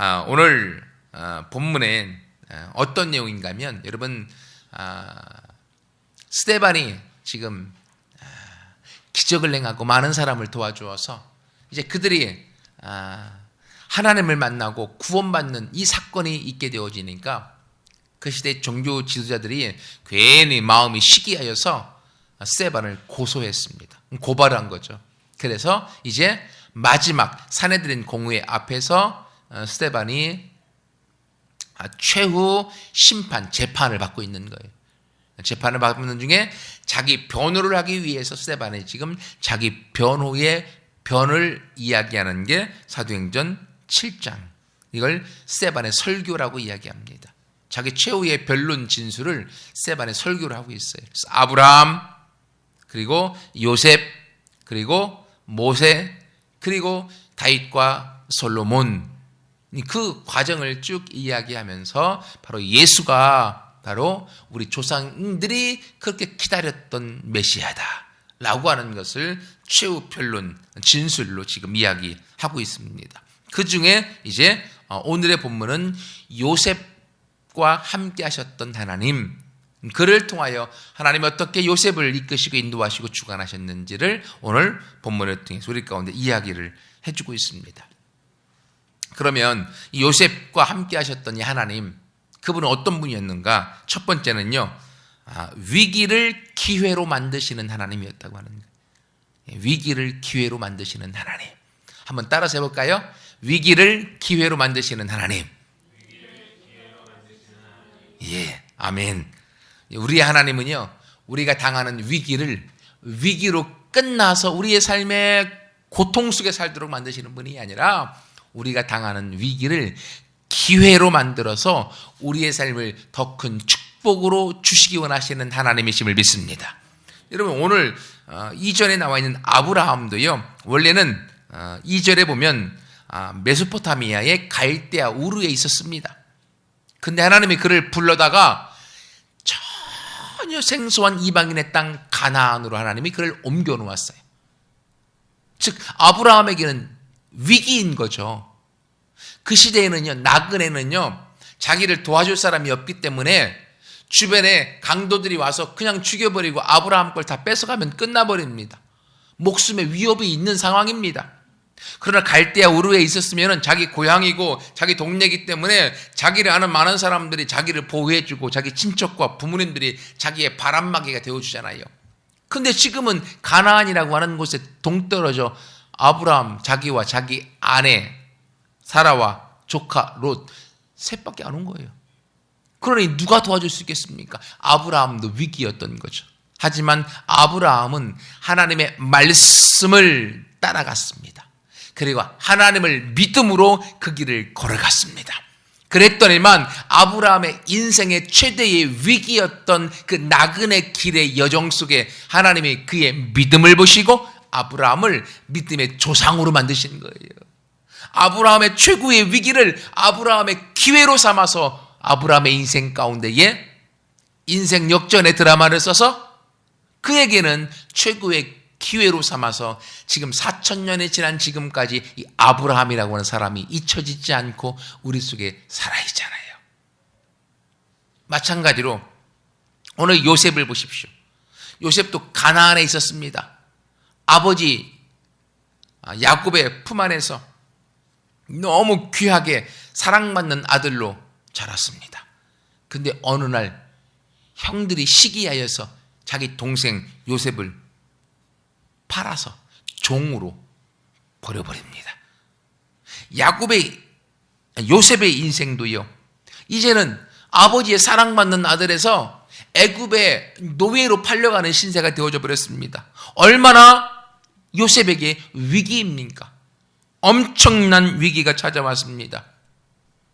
아, 오늘 아, 본문에 아, 어떤 내용인가 하면 여러분 아, 스테반이 지금 아, 기적을 행하고 많은 사람을 도와주어서 이제 그들이 아, 하나님을 만나고 구원받는 이 사건이 있게 되어지니까 그 시대 종교 지도자들이 괜히 마음이 시기하여서 스테반을 고소했습니다. 고발한 거죠. 그래서 이제 마지막 사내들인 공회 앞에서 어, 스테반이 최후 심판 재판을 받고 있는 거예요. 재판을 받는 중에 자기 변호를 하기 위해서 스테반이 지금 자기 변호의 변을 이야기하는 게 사도행전 7장. 이걸 스테반의 설교라고 이야기합니다. 자기 최후의 변론 진술을 스테반의 설교를 하고 있어요. 아브라함, 그리고 요셉, 그리고 모세, 그리고 다윗과 솔로몬 그 과정을 쭉 이야기하면서 바로 예수가 바로 우리 조상들이 그렇게 기다렸던 메시아다. 라고 하는 것을 최후 변론 진술로 지금 이야기하고 있습니다. 그 중에 이제 어, 오늘의 본문은 요셉과 함께 하셨던 하나님, 그를 통하여 하나님이 어떻게 요셉을 이끄시고 인도하시고 주관하셨는지를 오늘 본문을 통해서 우리 가운데 이야기를 해주고 있습니다. 그러면 요셉과 함께 하셨던 이 하나님, 그분은 어떤 분이었는가? 첫 번째는요, 아, 위기를 기회로 만드시는 하나님이었다고 하는 거예요. 예, 위기를 기회로 만드시는 하나님. 한번 따라서 해볼까요? 위기를 기회로 만드시는 하나님. 예, 아멘. 우리의 하나님은요, 우리가 당하는 위기를 위기로 끝나서 우리의 삶의 고통 속에 살도록 만드시는 분이 아니라 우리가 당하는 위기를 기회로 만들어서 우리의 삶을 더 큰 축복으로 주시기 원하시는 하나님이심을 믿습니다. 여러분 오늘 어, 이전에 나와 있는 아브라함도요. 원래는 어, 이절에 보면 아, 메소포타미아의 갈대아 우르에 있었습니다. 근데 하나님이 그를 불러다가 전혀 생소한 이방인의 땅 가나안으로 하나님이 그를 옮겨 놓았어요. 즉 아브라함에게는 위기인 거죠. 그 시대에는요, 나그네는요, 자기를 도와줄 사람이 없기 때문에 주변에 강도들이 와서 그냥 죽여버리고 아브라함 걸 다 뺏어가면 끝나버립니다. 목숨의 위협이 있는 상황입니다. 그러나 갈대아 우르에 있었으면 자기 고향이고 자기 동네이기 때문에 자기를 아는 많은 사람들이 자기를 보호해주고 자기 친척과 부모님들이 자기의 바람막이가 되어주잖아요. 근데 지금은 가나안이라고 하는 곳에 동떨어져 아브라함 자기와 자기 아내 사라와 조카 롯 셋밖에 안 온 거예요. 그러니 누가 도와줄 수 있겠습니까? 아브라함도 위기였던 거죠. 하지만 아브라함은 하나님의 말씀을 따라갔습니다. 그리고 하나님을 믿음으로 그 길을 걸어갔습니다. 그랬더니만 아브라함의 인생의 최대의 위기였던 그 나그네 길의 여정 속에 하나님이 그의 믿음을 보시고 아브라함을 믿음의 조상으로 만드신 거예요. 아브라함의 최고의 위기를 아브라함의 기회로 삼아서 아브라함의 인생 가운데에 인생 역전의 드라마를 써서 그에게는 최고의 기회로 삼아서 지금 4천 년이 지난 지금까지 이 아브라함이라고 하는 사람이 잊혀지지 않고 우리 속에 살아 있잖아요. 마찬가지로 오늘 요셉을 보십시오. 요셉도 가나안에 있었습니다. 아버지 아, 야곱의 품 안에서 너무 귀하게 사랑받는 아들로 자랐습니다. 근데 어느 날 형들이 시기하여서 자기 동생 요셉을 팔아서 종으로 버려버립니다. 야곱의 요셉의 인생도요. 이제는 아버지의 사랑받는 아들에서 애굽의 노예로 팔려가는 신세가 되어져 버렸습니다. 얼마나 요셉에게 위기입니까? 엄청난 위기가 찾아왔습니다.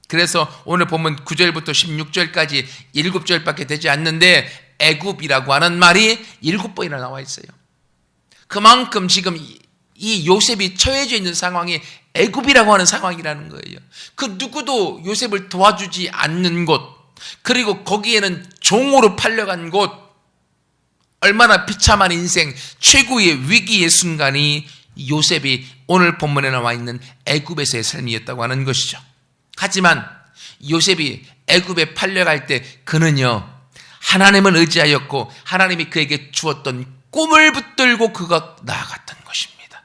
그래서 오늘 보면 9절부터 16절까지 7절밖에 되지 않는데 애굽이라고 하는 말이 7번이나 나와 있어요. 그만큼 지금 이 요셉이 처해져 있는 상황이 애굽이라고 하는 상황이라는 거예요. 그 누구도 요셉을 도와주지 않는 곳, 그리고 거기에는 종으로 팔려간 곳, 얼마나 비참한 인생, 최고의 위기의 순간이 요셉이 오늘 본문에 나와 있는 애굽에서의 삶이었다고 하는 것이죠. 하지만 요셉이 애굽에 팔려갈 때 그는요 하나님을 의지하였고 하나님이 그에게 주었던 꿈을 붙들고 그가 나아갔던 것입니다.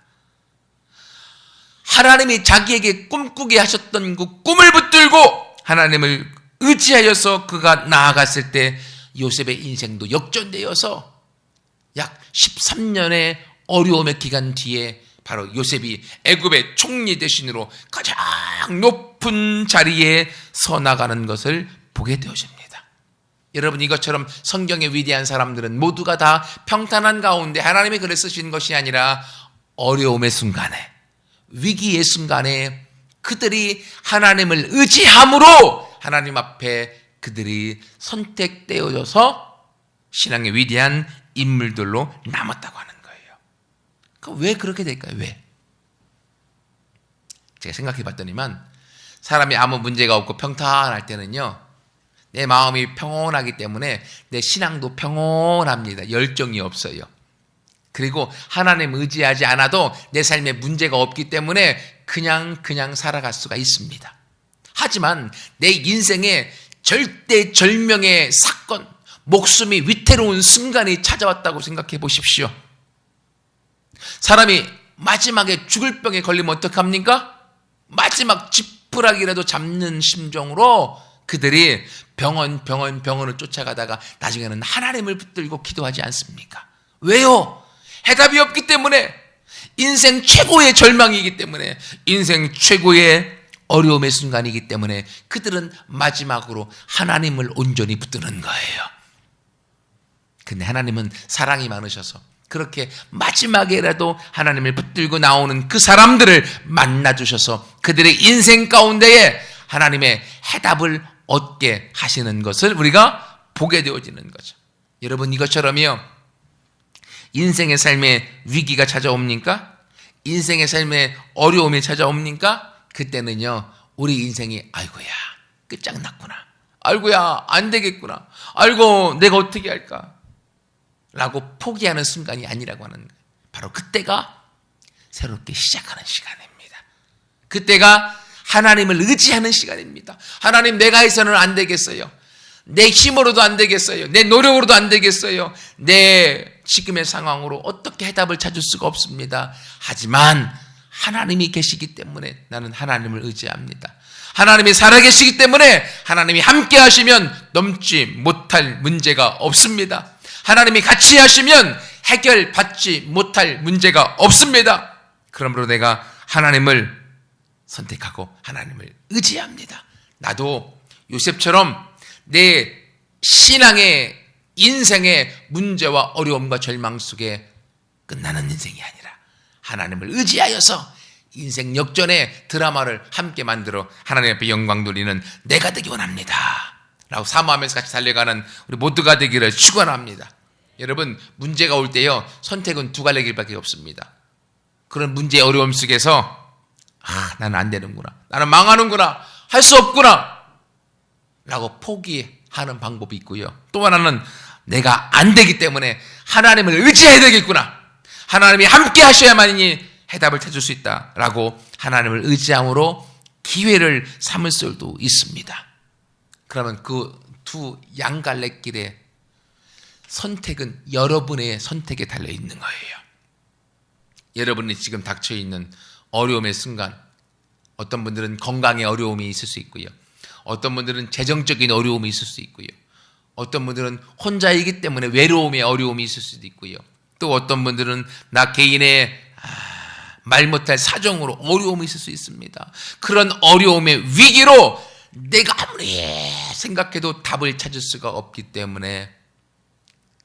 하나님이 자기에게 꿈꾸게 하셨던 그 꿈을 붙들고 하나님을 의지하여서 그가 나아갔을 때 요셉의 인생도 역전되어서 약 13년의 어려움의 기간 뒤에 바로 요셉이 애굽의 총리 대신으로 가장 높은 자리에 서 나가는 것을 보게 되어집니다. 여러분 이것처럼 성경의 위대한 사람들은 모두가 다 평탄한 가운데 하나님이 그를 쓰신 것이 아니라 어려움의 순간에 위기의 순간에 그들이 하나님을 의지함으로 하나님 앞에 그들이 선택되어져서 신앙의 위대한 인물들로 남았다고. 그럼 왜 그렇게 될까요? 왜? 제가 생각해 봤더니만 사람이 아무 문제가 없고 평탄할 때는요. 내 마음이 평온하기 때문에 내 신앙도 평온합니다. 열정이 없어요. 그리고 하나님 의지하지 않아도 내 삶에 문제가 없기 때문에 그냥 그냥 살아갈 수가 있습니다. 하지만 내 인생에 절대 절명의 사건, 목숨이 위태로운 순간이 찾아왔다고 생각해 보십시오. 사람이 마지막에 죽을 병에 걸리면 어떡합니까? 마지막 지푸라기라도 잡는 심정으로 그들이 병원, 병원, 병원을 쫓아가다가 나중에는 하나님을 붙들고 기도하지 않습니까? 왜요? 해답이 없기 때문에 인생 최고의 절망이기 때문에 인생 최고의 어려움의 순간이기 때문에 그들은 마지막으로 하나님을 온전히 붙드는 거예요. 근데 하나님은 사랑이 많으셔서 그렇게 마지막에라도 하나님을 붙들고 나오는 그 사람들을 만나 주셔서 그들의 인생 가운데에 하나님의 해답을 얻게 하시는 것을 우리가 보게 되어지는 거죠. 여러분 이것처럼요. 인생의 삶에 위기가 찾아옵니까? 인생의 삶에 어려움이 찾아옵니까? 그때는요. 우리 인생이 아이고야 끝장났구나. 아이고야 안 되겠구나. 아이고 내가 어떻게 할까? 라고 포기하는 순간이 아니라고 하는. 바로 그때가 새롭게 시작하는 시간입니다. 그때가 하나님을 의지하는 시간입니다. 하나님 내가 해서는 안 되겠어요. 내 힘으로도 안 되겠어요. 내 노력으로도 안 되겠어요. 내 지금의 상황으로 어떻게 해답을 찾을 수가 없습니다. 하지만 하나님이 계시기 때문에 나는 하나님을 의지합니다. 하나님이 살아계시기 때문에 하나님이 함께 하시면 넘지 못할 문제가 없습니다. 하나님이 같이 하시면 해결받지 못할 문제가 없습니다. 그러므로 내가 하나님을 선택하고 하나님을 의지합니다. 나도 요셉처럼 내 신앙의 인생의 문제와 어려움과 절망 속에 끝나는 인생이 아니라 하나님을 의지하여서 인생 역전의 드라마를 함께 만들어 하나님 앞에 영광 돌리는 내가 되기 원합니다. 라고 사모하면서 같이 달려가는 우리 모두가 되기를 축원합니다. 여러분 문제가 올 때요 선택은 두 갈래 길밖에 없습니다. 그런 문제의 어려움 속에서 아 나는 안 되는구나 나는 망하는구나 할 수 없구나 라고 포기하는 방법이 있고요. 또 하나는 내가 안 되기 때문에 하나님을 의지해야 되겠구나. 하나님이 함께 하셔야만이 해답을 찾을 수 있다라고 하나님을 의지함으로 기회를 삼을 수도 있습니다. 그러면 그 두 양갈래길의 선택은 여러분의 선택에 달려 있는 거예요. 여러분이 지금 닥쳐 있는 어려움의 순간, 어떤 분들은 건강에 어려움이 있을 수 있고요. 어떤 분들은 재정적인 어려움이 있을 수 있고요. 어떤 분들은 혼자이기 때문에 외로움의 어려움이 있을 수도 있고요. 또 어떤 분들은 나 개인의 아, 말 못할 사정으로 어려움이 있을 수 있습니다. 그런 어려움의 위기로 내가 아무리 생각해도 답을 찾을 수가 없기 때문에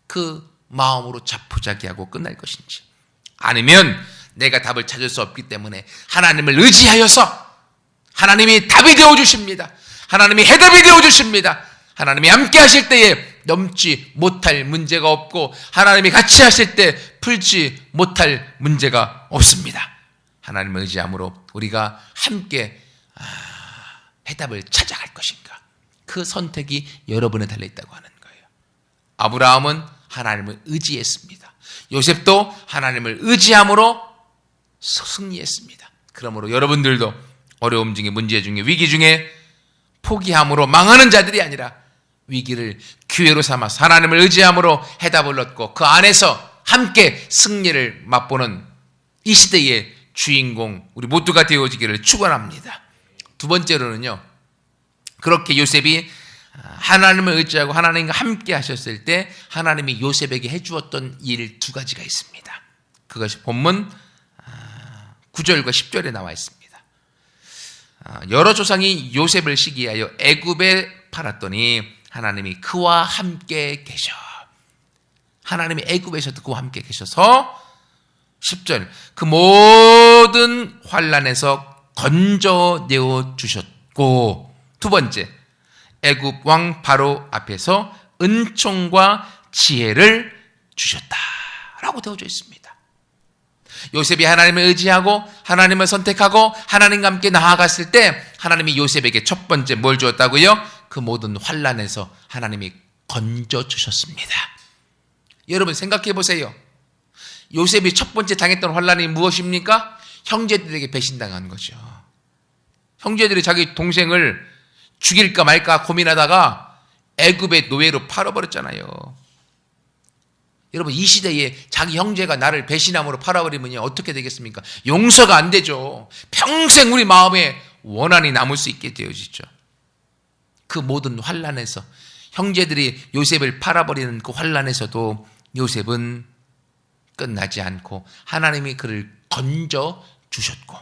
그 마음으로 자포자기하고 끝날 것인지 아니면 내가 답을 찾을 수 없기 때문에 하나님을 의지하여서 하나님이 답이 되어 주십니다. 하나님이 해답이 되어 주십니다. 하나님이 함께 하실 때에 넘지 못할 문제가 없고 하나님이 같이 하실 때 풀지 못할 문제가 없습니다. 하나님을 의지함으로 우리가 함께 아, 해답을 찾아갈 것인가? 그 선택이 여러분에 달려 있다고 하는 거예요. 아브라함은 하나님을 의지했습니다. 요셉도 하나님을 의지함으로 승리했습니다. 그러므로 여러분들도 어려움 중에 문제 중에 위기 중에 포기함으로 망하는 자들이 아니라 위기를 기회로 삼아서 하나님을 의지함으로 해답을 얻고 그 안에서 함께 승리를 맛보는 이 시대의 주인공 우리 모두가 되어지기를 축원합니다. 두 번째로는요. 그렇게 요셉이 하나님을 의지하고 하나님과 함께 하셨을 때 하나님이 요셉에게 해주었던 일 두 가지가 있습니다. 그것이 본문 9절과 10절에 나와 있습니다. 아, 여러 조상이 요셉을 시기하여 애굽에 팔았더니 하나님이 그와 함께 계셔. 하나님이 애굽에서도 그와 함께 계셔서 10절 그 모든 환란에서 건져내어 주셨고 두 번째 애굽 왕 바로 앞에서 은총과 지혜를 주셨다라고 되어져 있습니다. 요셉이 하나님을 의지하고 하나님을 선택하고 하나님과 함께 나아갔을 때 하나님이 요셉에게 첫 번째 뭘 주었다고요? 그 모든 환란에서 하나님이 건져 주셨습니다. 여러분 생각해 보세요. 요셉이 첫 번째 당했던 환란이 무엇입니까? 형제들에게 배신당한 거죠. 형제들이 자기 동생을 죽일까 말까 고민하다가 애굽의 노예로 팔아버렸잖아요. 여러분 이 시대에 자기 형제가 나를 배신함으로 팔아버리면 어떻게 되겠습니까? 용서가 안 되죠. 평생 우리 마음에 원한이 남을 수 있게 되어지죠. 그 모든 환란에서 형제들이 요셉을 팔아버리는 그 환란에서도 요셉은 끝나지 않고 하나님이 그를 건져 주셨고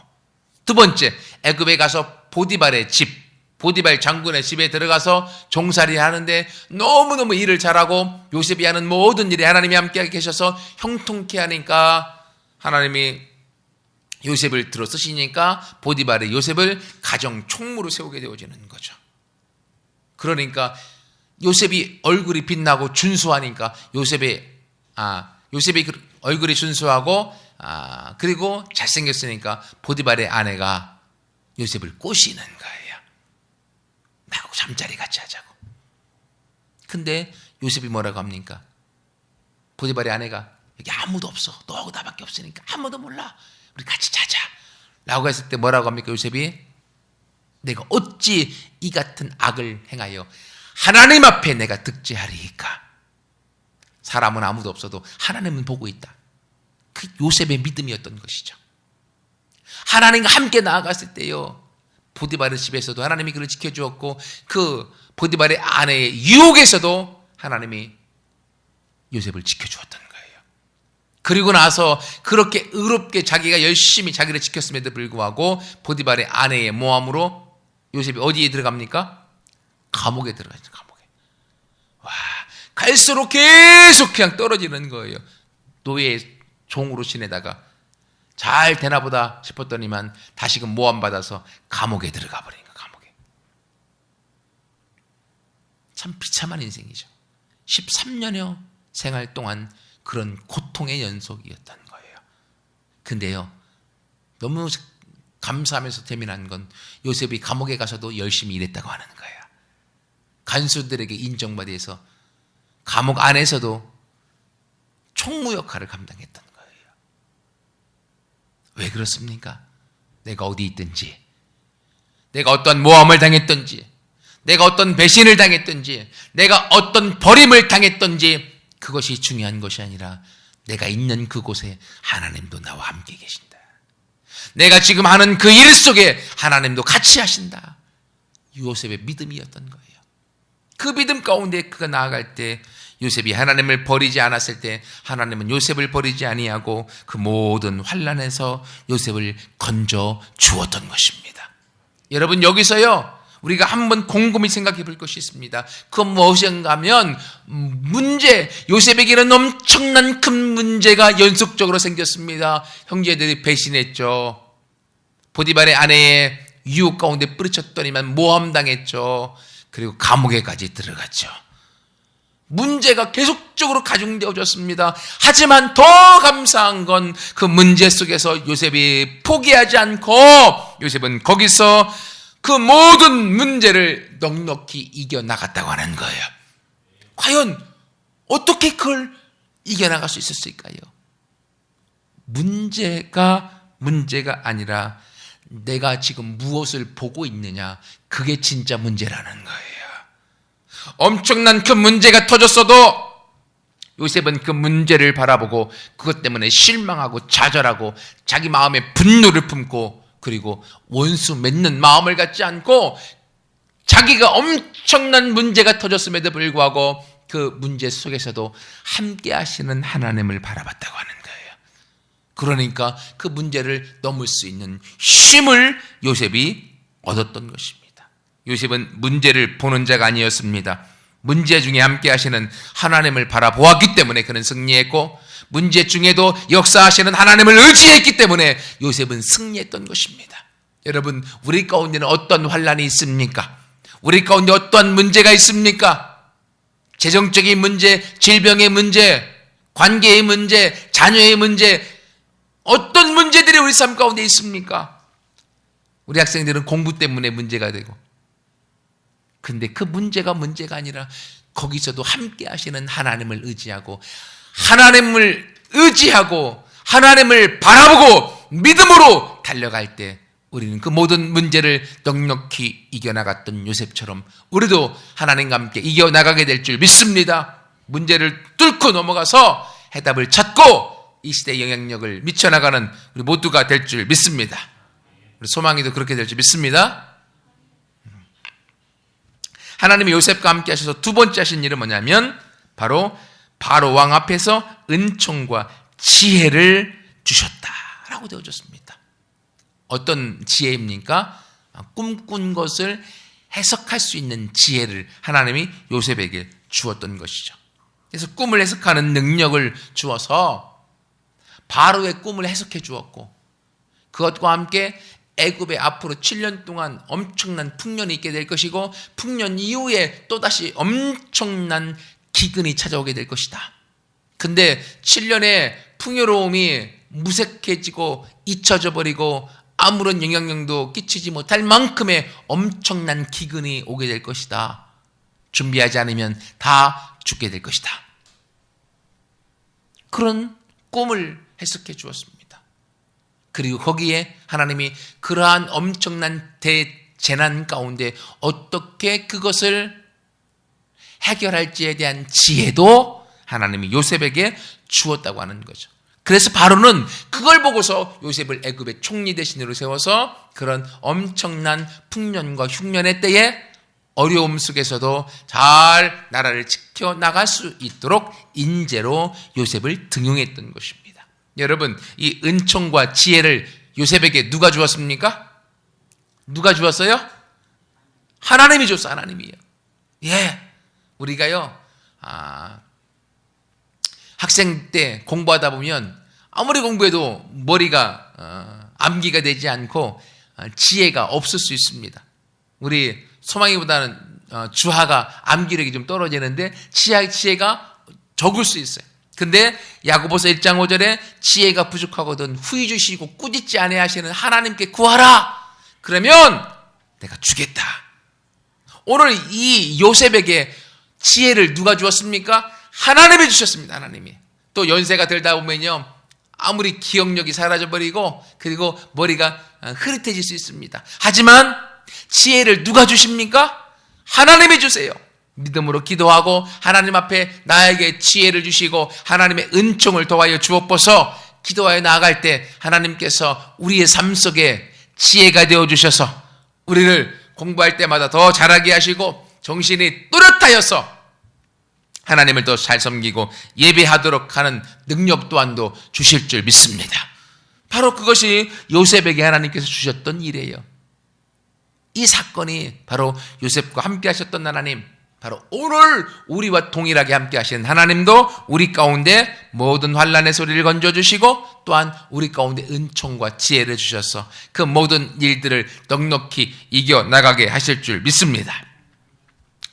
두 번째 애굽에 가서 보디발의 집 보디발 장군의 집에 들어가서 종살이 하는데 너무너무 일을 잘하고 요셉이 하는 모든 일에 하나님이 함께 계셔서 형통케 하니까 하나님이 요셉을 들어 쓰시니까 보디발의 요셉을 가정 총무로 세우게 되어지는 거죠. 그러니까 요셉이 얼굴이 빛나고 준수하니까 요셉의 아 요셉이 그 얼굴이 준수하고 아 그리고 잘생겼으니까 보디발의 아내가 요셉을 꼬시는 거예요. 나하고 잠자리 같이 하자고. 근데 요셉이 뭐라고 합니까? 보디발의 아내가 여기 아무도 없어. 너하고 나밖에 없으니까 아무도 몰라. 우리 같이 자자. 라고 했을 때 뭐라고 합니까? 요셉이 내가 어찌 이 같은 악을 행하여 하나님 앞에 내가 득지하리까? 사람은 아무도 없어도 하나님은 보고 있다. 그 요셉의 믿음이었던 것이죠. 하나님과 함께 나아갔을 때요. 보디발의 집에서도 하나님이 그를 지켜주었고 그 보디발의 아내의 유혹에서도 하나님이 요셉을 지켜주었던 거예요. 그리고 나서 그렇게 의롭게 자기가 열심히 자기를 지켰음에도 불구하고 보디발의 아내의 모함으로 요셉이 어디에 들어갑니까? 감옥에 들어가죠. 감옥에. 와 갈수록 계속 그냥 떨어지는 거예요. 노예 종으로 지내다가 잘 되나 보다 싶었더니만 다시금 모함 받아서 감옥에 들어가 버린 거 감옥에. 참 비참한 인생이죠. 13년여 생활 동안 그런 고통의 연속이었던 거예요. 근데요, 너무 감사하면서 재미난 건 요셉이 감옥에 가서도 열심히 일했다고 하는 거예요. 간수들에게 인정받아서 감옥 안에서도 총무 역할을 감당했던 왜 그렇습니까? 내가 어디 있든지, 내가 어떤 모함을 당했든지, 내가 어떤 배신을 당했든지, 내가 어떤 버림을 당했든지, 그것이 중요한 것이 아니라 내가 있는 그곳에 하나님도 나와 함께 계신다. 내가 지금 하는 그 일 속에 하나님도 같이 하신다. 요셉의 믿음이었던 거예요. 그 믿음 가운데 그가 나아갈 때 요셉이 하나님을 버리지 않았을 때 하나님은 요셉을 버리지 아니하고 그 모든 환란에서 요셉을 건져 주었던 것입니다. 여러분 여기서요. 우리가 한번 곰곰이 생각해 볼 것이 있습니다. 그건 무엇인가 하면 문제, 요셉에게는 엄청난 큰 문제가 연속적으로 생겼습니다. 형제들이 배신했죠. 보디발의 아내의 유혹 가운데 뿌리쳤더니만 모함당했죠. 그리고 감옥에까지 들어갔죠. 문제가 계속적으로 가중되어졌습니다. 하지만 더 감사한 건 그 문제 속에서 요셉이 포기하지 않고 요셉은 거기서 그 모든 문제를 넉넉히 이겨나갔다고 하는 거예요. 과연 어떻게 그걸 이겨나갈 수 있었을까요? 문제가 문제가 아니라 내가 지금 무엇을 보고 있느냐? 그게 진짜 문제라는 거예요. 엄청난 그 문제가 터졌어도 요셉은 그 문제를 바라보고 그것 때문에 실망하고 좌절하고 자기 마음에 분노를 품고 그리고 원수 맺는 마음을 갖지 않고 자기가 엄청난 문제가 터졌음에도 불구하고 그 문제 속에서도 함께 하시는 하나님을 바라봤다고 하는 거예요. 그러니까 그 문제를 넘을 수 있는 힘을 요셉이 얻었던 것입니다. 요셉은 문제를 보는 자가 아니었습니다. 문제 중에 함께 하시는 하나님을 바라보았기 때문에 그는 승리했고 문제 중에도 역사하시는 하나님을 의지했기 때문에 요셉은 승리했던 것입니다. 여러분, 우리 가운데는 어떤 환란이 있습니까? 우리 가운데 어떠한 문제가 있습니까? 재정적인 문제, 질병의 문제, 관계의 문제, 자녀의 문제, 어떤 문제들이 우리 삶 가운데 있습니까? 우리 학생들은 공부 때문에 문제가 되고, 근데 그 문제가 문제가 아니라 거기서도 함께 하시는 하나님을 의지하고, 하나님을 의지하고, 하나님을 바라보고, 믿음으로 달려갈 때, 우리는 그 모든 문제를 넉넉히 이겨나갔던 요셉처럼 우리도 하나님과 함께 이겨나가게 될 줄 믿습니다. 문제를 뚫고 넘어가서 해답을 찾고 이 시대의 영향력을 미쳐나가는 우리 모두가 될 줄 믿습니다. 우리 소망이도 그렇게 될 줄 믿습니다. 하나님이 요셉과 함께 하셔서 두 번째 하신 일은 뭐냐면 바로 바로 왕 앞에서 은총과 지혜를 주셨다라고 되어졌습니다. 어떤 지혜입니까? 꿈꾼 것을 해석할 수 있는 지혜를 하나님이 요셉에게 주었던 것이죠. 그래서 꿈을 해석하는 능력을 주어서 바로의 꿈을 해석해 주었고 그것과 함께 애굽에 앞으로 7년 동안 엄청난 풍년이 있게 될 것이고 풍년 이후에 또다시 엄청난 기근이 찾아오게 될 것이다. 근데 7년의 풍요로움이 무색해지고 잊혀져 버리고 아무런 영향력도 끼치지 못할 만큼의 엄청난 기근이 오게 될 것이다. 준비하지 않으면 다 죽게 될 것이다. 그런 꿈을 해석해 주었습니다. 그리고 거기에 하나님이 그러한 엄청난 대재난 가운데 어떻게 그것을 해결할지에 대한 지혜도 하나님이 요셉에게 주었다고 하는 거죠. 그래서 바로는 그걸 보고서 요셉을 애굽의 총리 대신으로 세워서 그런 엄청난 풍년과 흉년의 때에 어려움 속에서도 잘 나라를 지켜 나갈 수 있도록 인재로 요셉을 등용했던 것입니다. 여러분, 이 은총과 지혜를 요셉에게 누가 주었습니까? 누가 주었어요? 하나님이 줬어, 하나님이요. 예. 우리가요, 아, 학생 때 공부하다 보면 아무리 공부해도 머리가 어, 암기가 되지 않고 어, 지혜가 없을 수 있습니다. 우리 소망이보다는 어, 주하가 암기력이 좀 떨어지는데 지혜, 지혜가 적을 수 있어요. 근데 야고보서 1장 5절에 지혜가 부족하거든 후이 주시고 꾸짖지 아니 하시는 하나님께 구하라. 그러면 내가 주겠다. 오늘 이 요셉에게 지혜를 누가 주었습니까? 하나님이 주셨습니다. 하나님이. 또 연세가 들다 보면요. 아무리 기억력이 사라져버리고 그리고 머리가 흐릿해질 수 있습니다. 하지만 지혜를 누가 주십니까? 하나님이 주세요. 믿음으로 기도하고 하나님 앞에 나에게 지혜를 주시고 하나님의 은총을 도와여 주옵소서 기도하여 나아갈 때 하나님께서 우리의 삶 속에 지혜가 되어 주셔서 우리를 공부할 때마다 더 잘하게 하시고 정신이 또렷하여서 하나님을 더 잘 섬기고 예배하도록 하는 능력 또한도 주실 줄 믿습니다. 바로 그것이 요셉에게 하나님께서 주셨던 일이에요. 이 사건이 바로 요셉과 함께 하셨던 하나님, 바로 오늘 우리와 동일하게 함께 하시는 하나님도 우리 가운데 모든 환란의 소리를 건져 주시고 또한 우리 가운데 은총과 지혜를 주셔서 그 모든 일들을 넉넉히 이겨 나가게 하실 줄 믿습니다.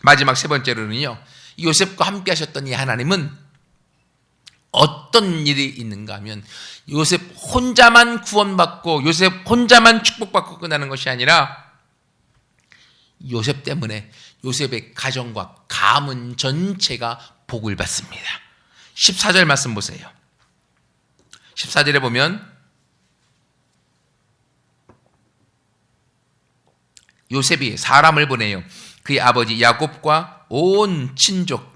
마지막 세 번째로는요. 요셉과 함께 하셨던 이 하나님은 어떤 일이 있는가 하면 요셉 혼자만 구원받고 요셉 혼자만 축복받고 끝나는 것이 아니라 요셉 때문에 요셉의 가정과 가문 전체가 복을 받습니다. 14절 말씀 보세요. 14절에 보면 요셉이 사람을 보내요. 그의 아버지 야곱과 온 친족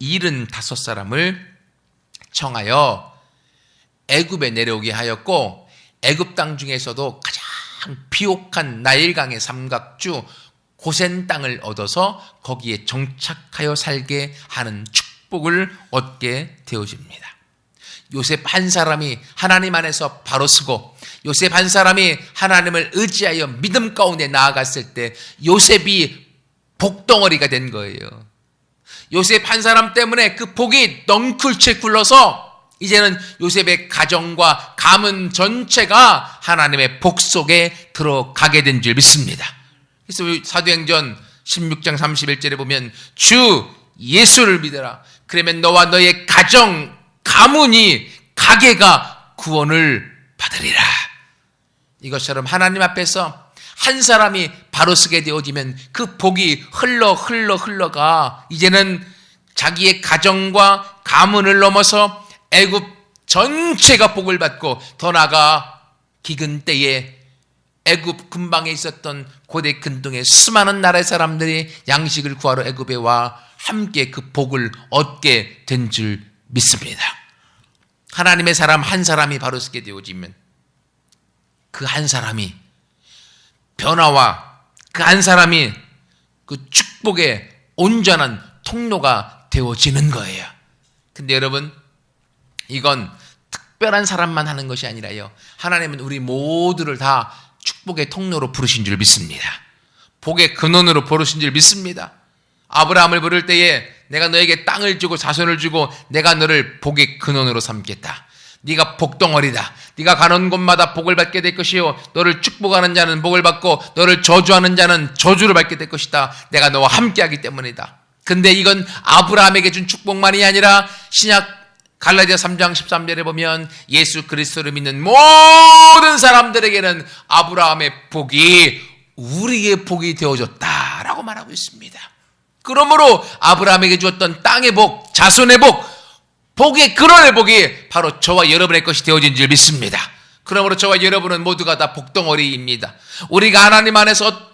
75사람을 청하여 애굽에 내려오게 하였고 애굽 땅 중에서도 가장 비옥한 나일강의 삼각주 고센 땅을 얻어서 거기에 정착하여 살게 하는 축복을 얻게 되어집니다. 요셉 한 사람이 하나님 안에서 바로 서고 요셉 한 사람이 하나님을 의지하여 믿음 가운데 나아갔을 때 요셉이 복덩어리가 된 거예요. 요셉 한 사람 때문에 그 복이 넝쿨채 굴러서 이제는 요셉의 가정과 가문 전체가 하나님의 복 속에 들어가게 된 줄 믿습니다. 그래서 사도행전 16장 31절에 보면 주 예수를 믿어라. 그러면 너와 너의 가정, 가문이, 가게가 구원을 받으리라. 이것처럼 하나님 앞에서 한 사람이 바로 쓰게 되어지면 그 복이 흘러 흘러 흘러가 이제는 자기의 가정과 가문을 넘어서 애굽 전체가 복을 받고 더 나아가 기근 때에 애굽 근방에 있었던 고대 근동의 수많은 나라의 사람들이 양식을 구하러 애굽에 와 함께 그 복을 얻게 된 줄 믿습니다. 하나님의 사람 한 사람이 바로 쓰게 되어지면 그 한 사람이 변화와 그 한 사람이 그 축복의 온전한 통로가 되어지는 거예요. 근데 여러분, 이건 특별한 사람만 하는 것이 아니라요. 하나님은 우리 모두를 다 축복의 통로로 부르신 줄 믿습니다. 복의 근원으로 부르신 줄 믿습니다. 아브라함을 부를 때에 내가 너에게 땅을 주고 자손을 주고 내가 너를 복의 근원으로 삼겠다. 네가 복덩어리다. 네가 가는 곳마다 복을 받게 될 것이요. 너를 축복하는 자는 복을 받고 너를 저주하는 자는 저주를 받게 될 것이다. 내가 너와 함께하기 때문이다. 근데 이건 아브라함에게 준 축복만이 아니라 신약 갈라디아 3장 13절에 보면 예수 그리스도를 믿는 모든 사람들에게는 아브라함의 복이 우리의 복이 되어졌다라고 말하고 있습니다. 그러므로 아브라함에게 주었던 땅의 복, 자손의 복, 복의 근원의 복이 바로 저와 여러분의 것이 되어진 줄 믿습니다. 그러므로 저와 여러분은 모두가 다 복덩어리입니다. 우리가 하나님 안에서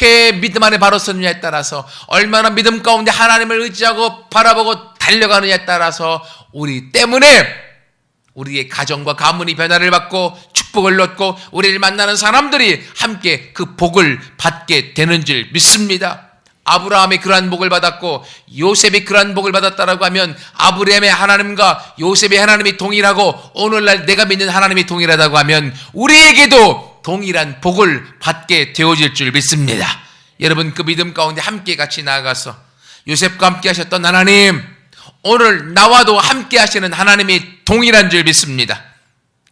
어떻게 믿음 안에 바로 서느냐에 따라서 얼마나 믿음 가운데 하나님을 의지하고 바라보고 달려가느냐에 따라서 우리 때문에 우리의 가정과 가문이 변화를 받고 축복을 얻고 우리를 만나는 사람들이 함께 그 복을 받게 되는 줄 믿습니다. 아브라함이 그러한 복을 받았고 요셉이 그러한 복을 받았다라고 하면 아브라함의 하나님과 요셉의 하나님이 동일하고 오늘날 내가 믿는 하나님이 동일하다고 하면 우리에게도 동일한 복을 받게 되어질 줄 믿습니다. 여러분 그 믿음 가운데 함께 같이 나아가서 요셉과 함께 하셨던 하나님 오늘 나와도 함께 하시는 하나님이 동일한 줄 믿습니다.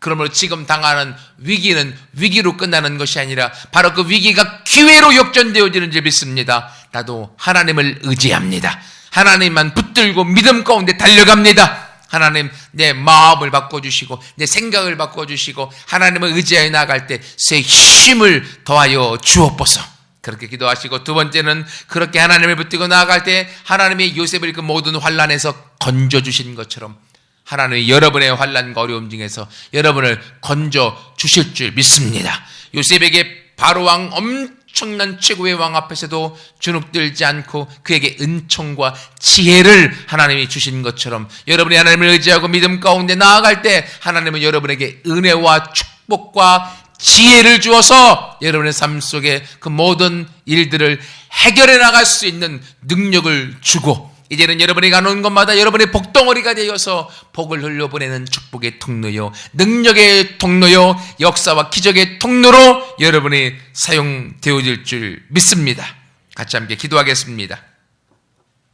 그러므로 지금 당하는 위기는 위기로 끝나는 것이 아니라 바로 그 위기가 기회로 역전되어지는 줄 믿습니다. 나도 하나님을 의지합니다. 하나님만 붙들고 믿음 가운데 달려갑니다. 하나님 내 마음을 바꿔주시고 내 생각을 바꿔주시고 하나님을 의지하여 나갈 때 새 힘을 더하여 주옵소서. 그렇게 기도하시고 두 번째는 그렇게 하나님을 붙들고 나아갈 때 하나님이 요셉을 그 모든 환란에서 건져 주신 것처럼 하나님이 여러분의 환란과 어려움 중에서 여러분을 건져 주실 줄 믿습니다. 요셉에게 바로 왕 엄청난 최고의 왕 앞에서도 주눅들지 않고 그에게 은총과 지혜를 하나님이 주신 것처럼 여러분이 하나님을 의지하고 믿음 가운데 나아갈 때 하나님은 여러분에게 은혜와 축복과 지혜를 주어서 여러분의 삶 속에 그 모든 일들을 해결해 나갈 수 있는 능력을 주고 이제는 여러분이 가는 곳마다 여러분의 복덩어리가 되어서 복을 흘려보내는 축복의 통로요, 능력의 통로요, 역사와 기적의 통로로 여러분이 사용되어질 줄 믿습니다. 같이 함께 기도하겠습니다.